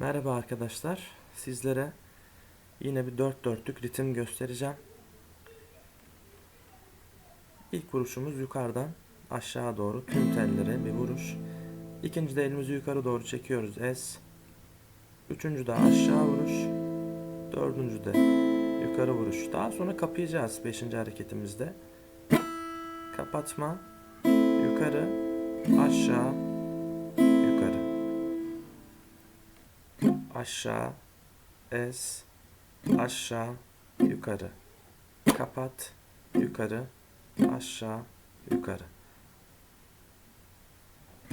Merhaba arkadaşlar. Sizlere yine bir dört dörtlük ritim göstereceğim. İlk vuruşumuz yukarıdan aşağı doğru tüm tellere bir vuruş. İkinci de elimizi yukarı doğru çekiyoruz. Es. Üçüncü de aşağı vuruş. Dördüncü de yukarı vuruş. Daha sonra kapayacağız beşinci hareketimizde. Kapatma. Yukarı. Aşağı. Aşağı, es, aşağı, yukarı. Kapat, yukarı, aşağı, yukarı.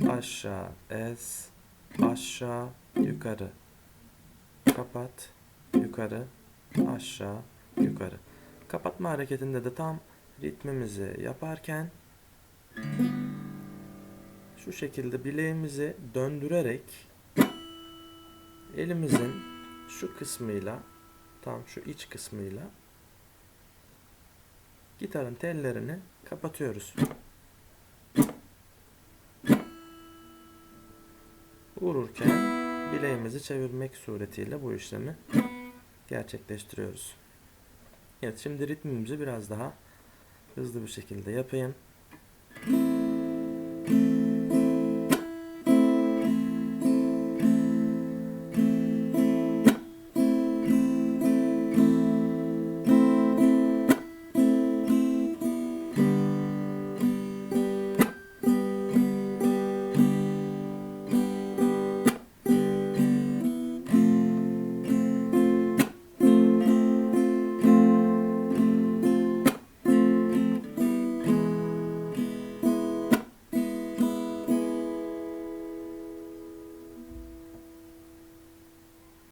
Aşağı, es, aşağı, yukarı. Kapat, yukarı, aşağı, yukarı. Kapatma hareketinde de tam ritmimizi yaparken şu şekilde bileğimizi döndürerek elimizin şu kısmıyla tam şu iç kısmıyla gitarın tellerini kapatıyoruz. Vururken bileğimizi çevirmek suretiyle bu işlemi gerçekleştiriyoruz. Evet şimdi ritmimizi biraz daha hızlı bir şekilde yapayım.